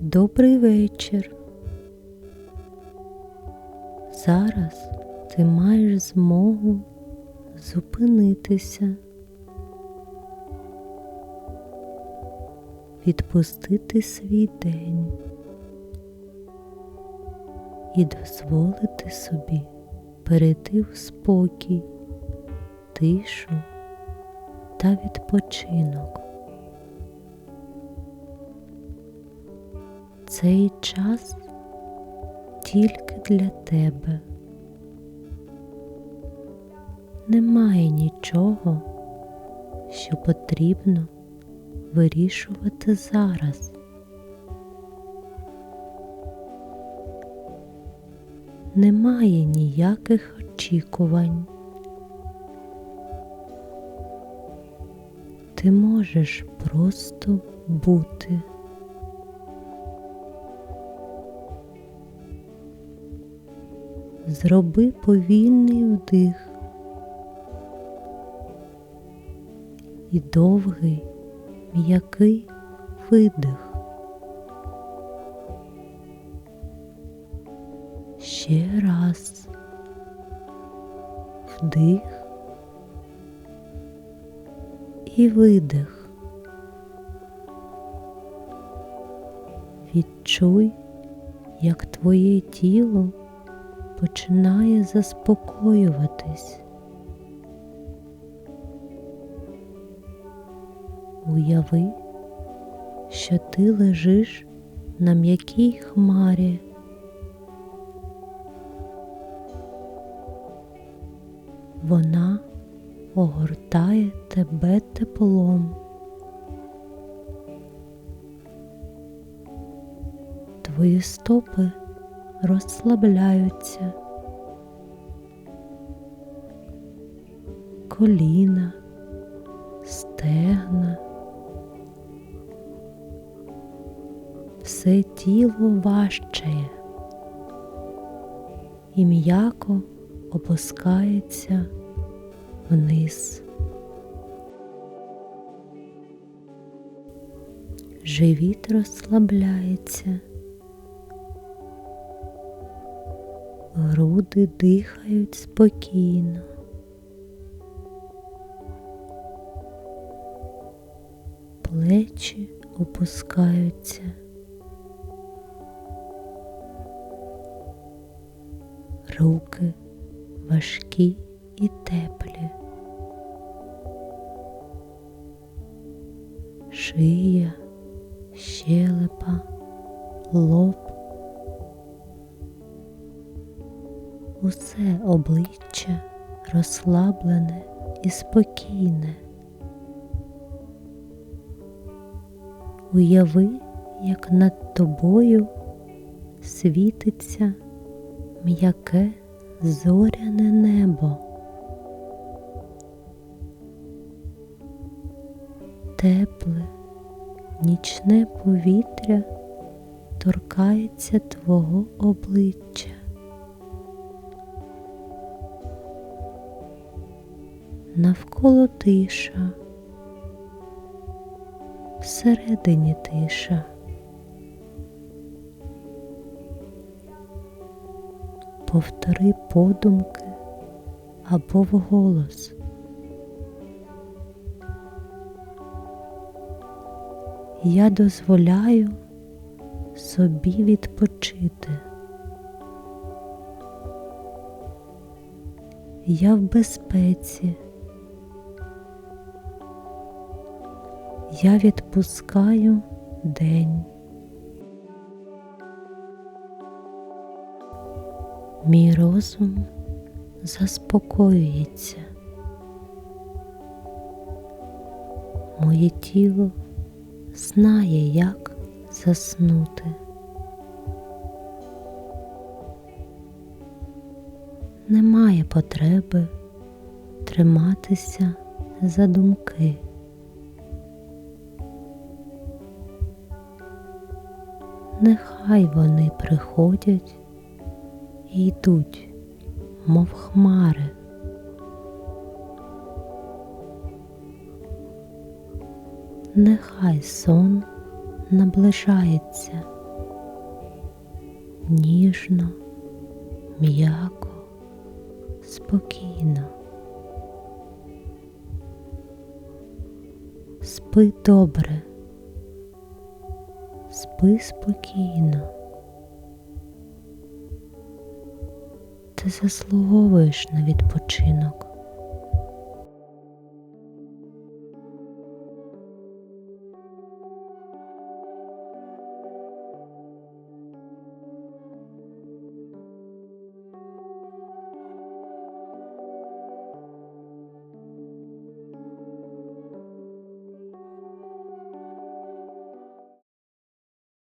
Добрий вечір. Зараз ти маєш змогу зупинитися, відпустити свій день і дозволити собі перейти в спокій, тишу та відпочинок. Цей час тільки для тебе. Немає нічого, що потрібно вирішувати зараз. Немає ніяких очікувань. Ти можеш просто бути. Зроби повільний вдих і довгий м'який видих. Ще раз вдих і видих. Відчуй, як твоє тіло починає заспокоюватись. Уяви, що ти лежиш на м'якій хмарі. Вона огортає тебе теплом. Твої стопи розслабляються, коліна, стегна, все тіло важчає і м'яко опускається вниз. Живіт розслабляється. Груди дихають спокійно. Плечі опускаються. Руки важкі і теплі. Шия, щелепа, лоб. Усе обличчя розслаблене і спокійне. Уяви, як над тобою світиться м'яке зоряне небо. Тепле, нічне повітря торкається твого обличчя. Навколо тиша, всередині тиша. Повтори подумки або вголос. Я дозволяю собі відпочити. Я в безпеці. Я відпускаю день. Мій розум заспокоюється. Моє тіло знає, як заснути. Немає потреби триматися за думки. Нехай вони приходять і йдуть, мов хмари. Нехай сон наближається. ніжно, м'яко, спокійно. Спи добре, спи спокійно. Ти заслуговуєш на відпочинок.